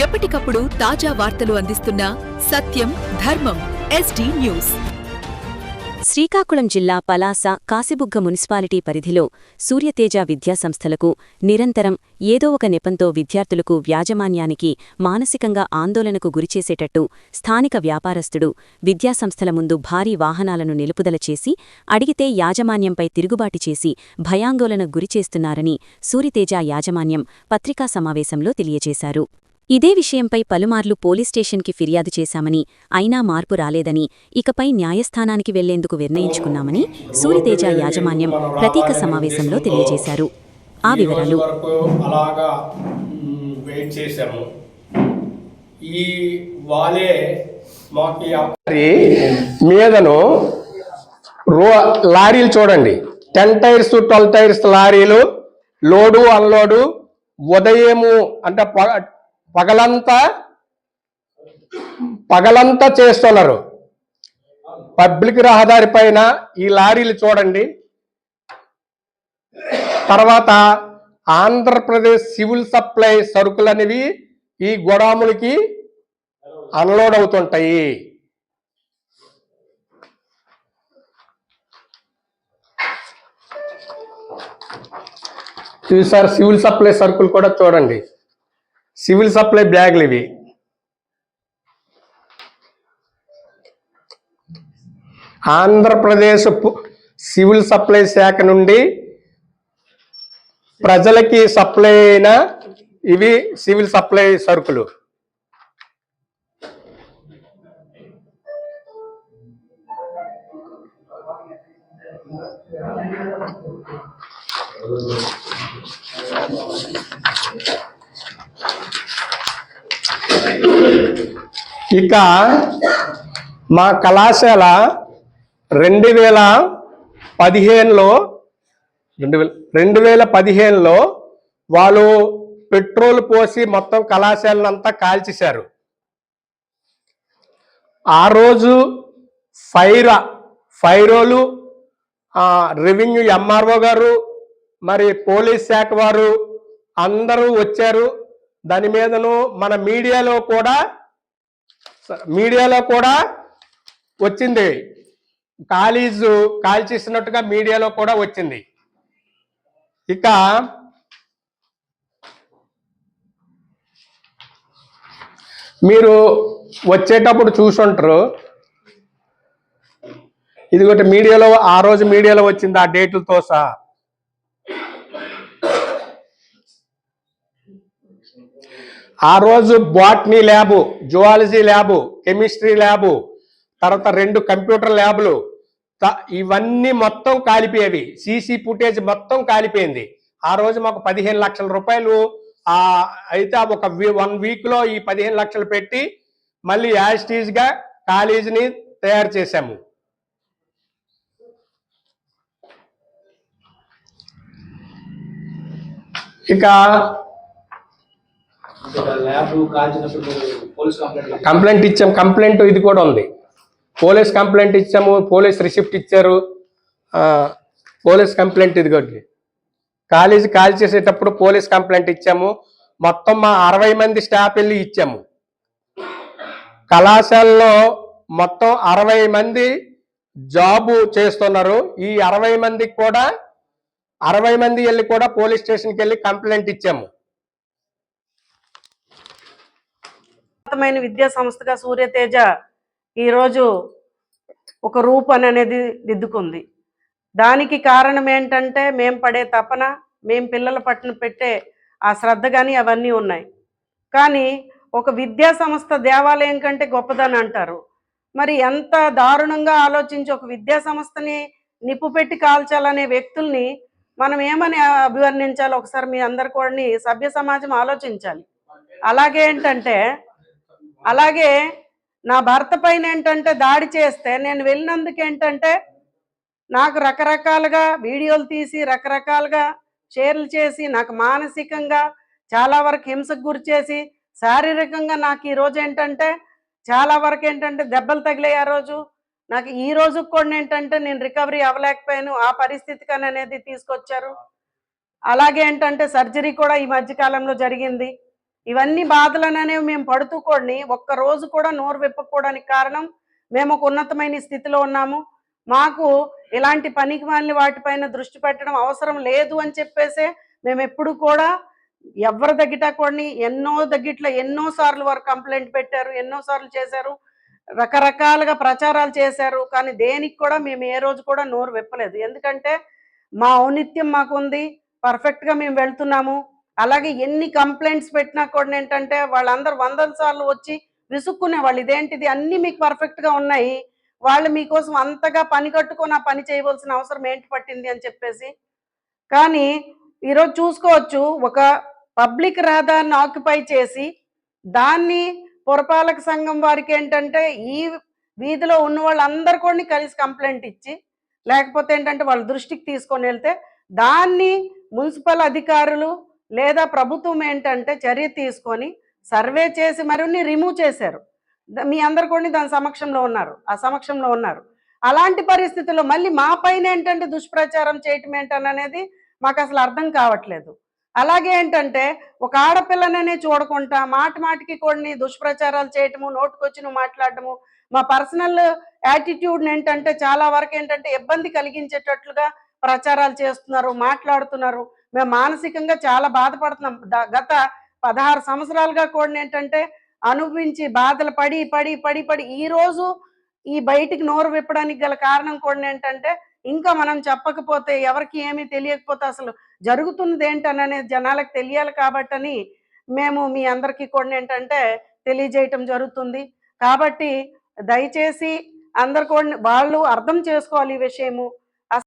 ఎప్పటికప్పుడు తాజా వార్తలు అందిస్తున్న సత్యం ధర్మం ఎస్డి న్యూస్. శ్రీకాకుళం జిల్లా పలాస కాసిబుగ్గ మున్సిపాలిటీ పరిధిలో సూర్యతేజ విద్యాసంస్థలకు నిరంతరం ఏదో ఒక నెపంతో విద్యార్థులకు వ్యాజమాన్యానికి మానసికంగా ఆందోళనకు గురిచేసేటట్టు స్థానిక వ్యాపారస్తుడు విద్యాసంస్థల ముందు భారీ వాహనాలను నిలుపుదల చేసి అడిగితే యాజమాన్యంపై తిరుగుబాటు చేసి భయాందోళనకు గురిచేస్తున్నారని సూర్యతేజ యాజమాన్యం పత్రికా సమావేశంలో తెలియజేశారు. ఇదే విషయంపై పలుమార్లు పోలీస్ స్టేషన్కి ఫిర్యాదు చేశామని అయినా మార్పు రాలేదని ఇకపై న్యాయస్థానానికి వెళ్ళేందుకు నిర్ణయించుకున్నామని సూరితేజ యాజమాన్యం ప్రతీక సమావేశంలో తెలియజేశారు. ఆ వివరాలు. ఈ మీదను రో లారీలు చూడండి. టెన్ టైర్స్ ట్వెల్వ్ టైర్స్ లారీలు లోడు అన్లోడు ఉదయము అంటే పగలంతా పగలంతా చేస్తున్నారు. పబ్లిక్ రహదారి పైన ఈ లారీలు చూడండి. తర్వాత ఆంధ్రప్రదేశ్ సివిల్ సప్లై సరుకులు అనేవి ఈ గోడాములకి అన్లోడ్ అవుతుంటాయి. చూసారు సివిల్ సప్లై సరుకులు కూడా చూడండి. సివిల్ సప్లై బ్యాగులు ఇవి. ఆంధ్రప్రదేశ్ సివిల్ సప్లై శాఖ నుండి ప్రజలకి సప్లై అయిన ఇవి సివిల్ సప్లై సరుకులు. ఇక మా కళాశాల రెండు వేల పదిహేనులో రెండు వేల రెండు వేల పదిహేనులో వాళ్ళు పెట్రోల్ పోసి మొత్తం కళాశాలనంతా కాల్చేశారు. ఆ రోజు ఫైరా ఫైరోలు రెవెన్యూ ఎంఆర్ఓ గారు మరి పోలీస్ శాఖ వారు అందరూ వచ్చారు. దాని మీదను మన మీడియాలో కూడా మీడియాలో కూడా వచ్చింది. కాలేజు కాల్చేసినట్టుగా మీడియాలో కూడా వచ్చింది. ఇక మీరు వచ్చేటప్పుడు చూసుంటారు. ఇది ఒకటి మీడియాలో ఆ రోజు మీడియాలో వచ్చింది ఆ డేట్లతో సహా. ఆ రోజు botany lab zoology lab chemistry lab తర్వాత రెండు కంప్యూటర్ ల్యాబులు త- ఇవన్నీ మొత్తం కాలిపోయేవి. సీసీ ఫుటేజ్ మొత్తం కాలిపోయింది. ఆ రోజు మాకు పదిహేను లక్షల రూపాయలు. ఆ అయితే ఒక వన్ వీక్లో ఈ పదిహేను లక్షలు పెట్టి మళ్ళీ యాజ్గా కాలేజీని తయారు చేశాము. ఇక కంప్లైంట్ ఇచ్చాం కంప్లైంట్ ఇది కూడా ఉంది. పోలీస్ కంప్లైంట్ ఇచ్చాము పోలీస్ రిసిప్ట్ ఇచ్చారు. పోలీస్ కంప్లైంట్ ఇది కొద్ది కాలేజీ కాల్ చేసేటప్పుడు పోలీస్ కంప్లైంట్ ఇచ్చాము. మొత్తం మా అరవై మంది స్టాఫ్ వెళ్ళి ఇచ్చాము. కళాశాలలో మొత్తం అరవై మంది జాబు చేస్తున్నారు. ఈ అరవై మందికి కూడా అరవై మంది వెళ్ళి కూడా పోలీస్ స్టేషన్కి వెళ్ళి కంప్లైంట్ ఇచ్చాము. ఉన్నతమైన విద్యా సంస్థగా సూర్యతేజ ఈరోజు ఒక రూపం అనేది దిద్దుకుంది. దానికి కారణం ఏంటంటే మేం పడే తపన మేం పిల్లల పట్ల పెట్టే ఆ శ్రద్ధ కానీ అవన్నీ ఉన్నాయి. కానీ ఒక విద్యా సంస్థ దేవాలయం కంటే గొప్పదని అంటారు. మరి ఎంత దారుణంగా ఆలోచించి ఒక విద్యా సంస్థని నిప్పు పెట్టి కాల్చాలనే వ్యక్తుల్ని మనం ఏమని అభివర్ణించాలి ఒకసారి మీ అందరు కూడా సభ్య సమాజం ఆలోచించాలి. అలాగే ఏంటంటే అలాగే నా భర్త పైన ఏంటంటే దాడి చేస్తే నేను వెళ్ళినందుకు ఏంటంటే నాకు రకరకాలుగా వీడియోలు తీసి రకరకాలుగా షేర్లు చేసి నాకు మానసికంగా చాలా వరకు హింసకు గురి చేసి శారీరకంగా నాకు ఈరోజు ఏంటంటే చాలా వరకు ఏంటంటే దెబ్బలు తగిలాయి ఆ రోజు. నాకు ఈ రోజు కూడా ఏంటంటే నేను రికవరీ అవ్వలేకపోయాను. ఆ పరిస్థితికి అనేది తీసుకొచ్చారు. అలాగే ఏంటంటే సర్జరీ కూడా ఈ మధ్యకాలంలో జరిగింది. ఇవన్నీ బాధలననేవి మేము పడుతూ కూడా ఒక్క రోజు కూడా నోరు విప్పకపోవడానికి కారణం మేము ఒక ఉన్నతమైన స్థితిలో ఉన్నాము. మాకు ఇలాంటి పనికి మాలిన వాటిపైన దృష్టి పెట్టడం అవసరం లేదు అని చెప్పేసే మేము ఎప్పుడు కూడా ఎవరి దగ్గర కూడా ఎన్నో దగ్గట్లో ఎన్నో సార్లు వారు కంప్లైంట్ పెట్టారు ఎన్నో సార్లు చేశారు రకరకాలుగా ప్రచారాలు చేశారు కానీ దేనికి కూడా మేము ఏ రోజు కూడా నోరు విప్పలేదు. ఎందుకంటే మా ఔనిత్యం మాకుంది పర్ఫెక్ట్గా మేము వెళ్తున్నాము. అలాగే ఎన్ని కంప్లైంట్స్ పెట్టినా కూడా ఏంటంటే వాళ్ళందరూ వందల సార్లు వచ్చి విసుక్కునే వాళ్ళు. ఇదేంటిది? అన్నీ మీకు పర్ఫెక్ట్గా ఉన్నాయి. వాళ్ళు మీకోసం అంతగా పని కట్టుకొని ఆ పని చేయవలసిన అవసరం ఏంటి పట్టింది అని చెప్పేసి. కానీ ఈరోజు చూసుకోవచ్చు ఒక పబ్లిక్ రహదారిని ఆక్యుపై చేసి దాన్ని పురపాలక సంఘం వారికి ఏంటంటే ఈ వీధిలో ఉన్న వాళ్ళందరూ కూడా కలిసి కంప్లైంట్ ఇచ్చి లేకపోతే ఏంటంటే వాళ్ళ దృష్టికి తీసుకొని వెళ్తే దాన్ని మున్సిపల్ అధికారులు లేదా ప్రభుత్వం ఏంటంటే చర్య తీసుకొని సర్వే చేసి మరిన్ని రిమూవ్ చేశారు. మీ అందరు కూడా దాని సమక్షంలో ఉన్నారు. ఆ సమక్షంలో ఉన్నారు. అలాంటి పరిస్థితుల్లో మళ్ళీ మా పైన ఏంటంటే దుష్ప్రచారం చేయటం ఏంటనేది మాకు అసలు అర్థం కావట్లేదు. అలాగే ఏంటంటే ఒక ఆడపిల్లననే చూడకుండా మాట మాటికి కొన్ని దుష్ప్రచారాలు చేయటము నోటుకొచ్చి నువ్వు మాట్లాడటము మా పర్సనల్ యాటిట్యూడ్ ఏంటంటే చాలా వరకు ఏంటంటే ఇబ్బంది కలిగించేటట్లుగా ప్రచారాలు చేస్తున్నారు మాట్లాడుతున్నారు. మేము మానసికంగా చాలా బాధపడుతున్నాం. గత పదహారు సంవత్సరాలుగా కూడా ఏంటంటే అనుభవించి బాధలు పడి పడి పడి పడి ఈ రోజు ఈ బయటికి నోరు విప్పడానికి గల కారణం కూడా ఏంటంటే ఇంకా మనం చెప్పకపోతే ఎవరికి ఏమీ తెలియకపోతే అసలు జరుగుతున్నది అనేది జనాలకు తెలియాలి కాబట్టని మేము మీ అందరికీ కూడా ఏంటంటే తెలియజేయటం జరుగుతుంది. కాబట్టి దయచేసి అందరు కూడా వాళ్ళు అర్థం చేసుకోవాలి ఈ విషయము.